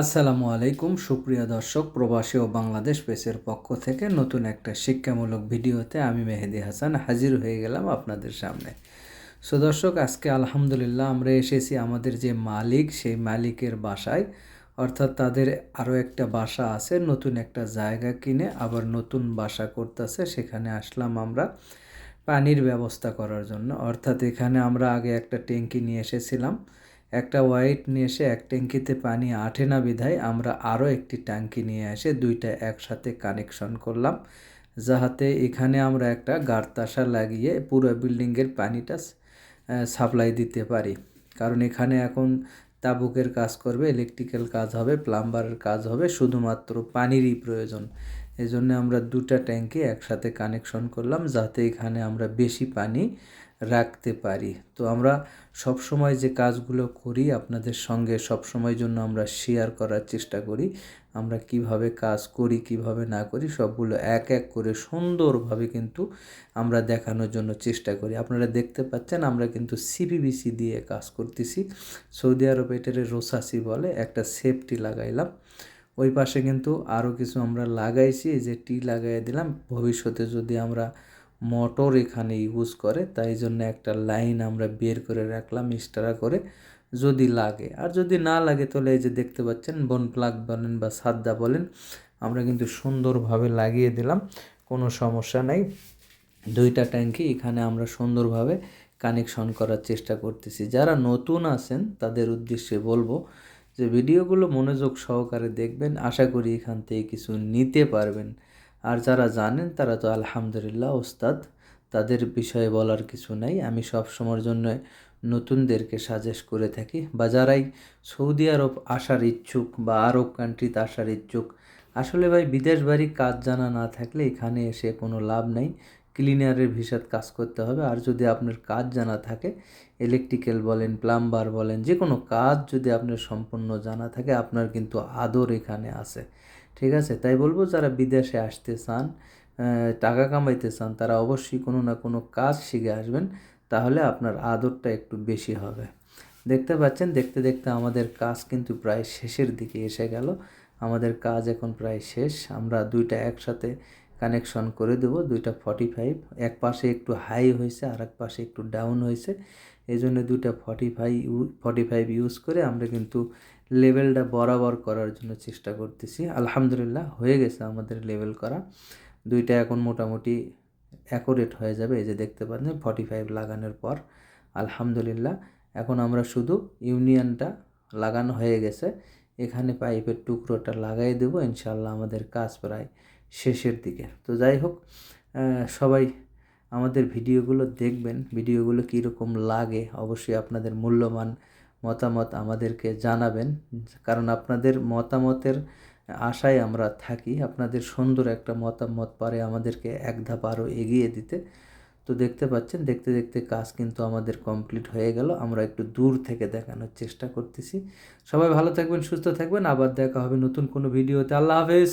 আসসালামু আলাইকুম, সুপ্রিয় দর্শক, প্রবাসী ও বাংলাদেশ পেসের পক্ষ থেকে নতুন একটা শিক্ষামূলক ভিডিওতে আমি মেহেদি হাসান হাজির হয়ে গেলাম আপনাদের সামনে। সো দর্শক, আজকে আলহামদুলিল্লাহ আমরা এসেছি আমাদের যে মালিক, সেই মালিকের বাসায়। অর্থাৎ তাদের আরও একটা বাসা আছে, নতুন একটা জায়গা কিনে আবার নতুন বাসা করতেছে। সেখানে আসলাম আমরা পানির ব্যবস্থা করার জন্য। অর্থাৎ এখানে আমরা আগে একটা ট্যাঙ্কি নিয়ে এসেছিলাম। একটা হোয়াইট নিয়ে এসে এক ট্যাঙ্কিতে পানি আঠে না বিধায় আমরা আরও একটি ট্যাঙ্কি নিয়ে এসে দুইটা একসাথে কানেকশন করলাম, যাহাতে এখানে আমরা একটা গাড়তাসা লাগিয়ে পুরো বিল্ডিংয়ের পানিটা সাপ্লাই দিতে পারি। কারণ এখানে এখন তাবুকের কাজ করবে, ইলেকট্রিক্যাল কাজ হবে, প্লাম্বারের কাজ হবে, শুধুমাত্র পানিরই প্রয়োজন। এই জন্য আমরা দুটা ট্যাঙ্কে একসাথে কানেকশন করলাম যাতে এখানে আমরা বেশি পানি রাখতে পারি। তো আমরা সব সময় যে কাজগুলো করি আপনাদের সঙ্গে সব সময় জন্য আমরা শেয়ার করার চেষ্টা করি। আমরা কীভাবে কাজ করি, কীভাবে না করি সবগুলো এক এক করে সুন্দরভাবে কিন্তু আমরা দেখানোর জন্য চেষ্টা করি। আপনারা দেখতে পাচ্ছেন আমরা কিন্তু সিপিবিসি দিয়ে কাজ করতেছি। সৌদি আরব এটারে রোসাসি বলে একটা সেফটি লাগাইলাম। ওই পাশে কিন্তু আরও কিছু আমরা লাগাইছি, এই যে টি লাগাই দিলাম। ভবিষ্যতে যদি আমরা মোটর এখানে ইউজ করে, তাই জন্য একটা লাইন আমরা বের করে রাখলাম এক্সট্রা করে, যদি লাগে। আর যদি না লাগে, তাহলে এই যে দেখতে পাচ্ছেন, বন প্লাগ বলেন বা সাদ্দা বলেন, আমরা কিন্তু সুন্দরভাবে লাগিয়ে দিলাম, কোনো সমস্যা নেই। দুইটা ট্যাঙ্কি এখানে আমরা সুন্দরভাবে কানেকশন করার চেষ্টা করতেছি। যারা নতুন আছেন, তাদের উদ্দেশ্যে বলব যে ভিডিওগুলো মনোযোগ সহকারে দেখবেন, আশা করি এখান থেকে কিছু নিতে পারবেন। আর যারা জানেন, তারা তো আলহামদুলিল্লাহ ওস্তাদ, তাদের বিষয়ে বলার কিছু নাই। আমি সব সময়ের জন্য নতুনদেরকে সাজেস্ট করে থাকি। বা যারাই সৌদি আরব আসার ইচ্ছুক বা আরব কান্ট্রিতে আসার ইচ্ছুক, আসলে ভাই বিদেশ বাড়ি কাজ জানা না থাকলে এখানে এসে কোনো লাভ নেই। ক্লিনারের ভিসাত কাজ করতে হবে। আর যদি আপনার কাজ জানা থাকে ইলেকট্রিক্যাল বলেন প্লাম্বার বলেন যে কোনো কাজ যদি আপনার সম্পূর্ণ জানা থাকে, আপনার কিন্তু আদর এখানে আছে। ঠিক আছে? তাই বলব, যারা বিদেশে আসতে চান টাকা কামাইতে চান, তারা অবশ্যই কোনো না কোনো কাজ শিখে আসবেন, তাহলে আপনার আদরটা একটু বেশি হবে। দেখতে পাচ্ছেন? দেখতে দেখতে আমাদের কাজ কিন্তু প্রায় শেষের দিকে এসে গেল। আমাদের কাজ এখন প্রায় শেষ। আমরা দুইটা একসাথে কানেকশন করে দেবো। দুইটা ফর্টি ফাইভ এক পাশে একটু হাই হয়েছে আর এক পাশে একটু ডাউন হয়েছে। এই জন্য দুইটা forty five forty five use করে আমরা কিন্তু লেভেলটা বরাবর করার জন্য চেষ্টা করতেছি। আলহামদুলিল্লাহ, হয়ে গেছে আমাদের লেভেল করা। দুইটা এখন মোটামুটি অ্যাকোরেট হয়ে যাবে। এই যে দেখতে পাচ্ছেন ফর্টি ফাইভ লাগানোর পর, আলহামদুলিল্লাহ। এখন আমরা শুধু ইউনিয়নটা লাগানো হয়ে গেছে। এখানে পাইপের টুকরোটা লাগাই দেবো। ইনশাল্লাহ আমাদের কাজ প্রায় শেষের দিকে। তো যাই হোক সবাই আমাদের ভিডিওগুলো দেখবেন, ভিডিওগুলো কীরকম লাগে অবশ্যই আপনাদের মূল্যবান মতামত আমাদেরকে জানাবেন। কারণ আপনাদের মতামতের আশায় আমরা থাকি, আপনাদের সুন্দর একটা মতামত পারে আমাদেরকে এক ধাপ আরও এগিয়ে দিতে। তো দেখতে পাচ্ছেন, দেখতে দেখতে কাজ কিন্তু আমাদের কমপ্লিট হয়ে গেল। আমরা একটু দূর থেকে দেখানোর চেষ্টা করতেছি। সবাই ভালো থাকবেন, সুস্থ থাকবেন। আবার দেখা হবে নতুন কোনো ভিডিওতে। আল্লাহ হাফেজ!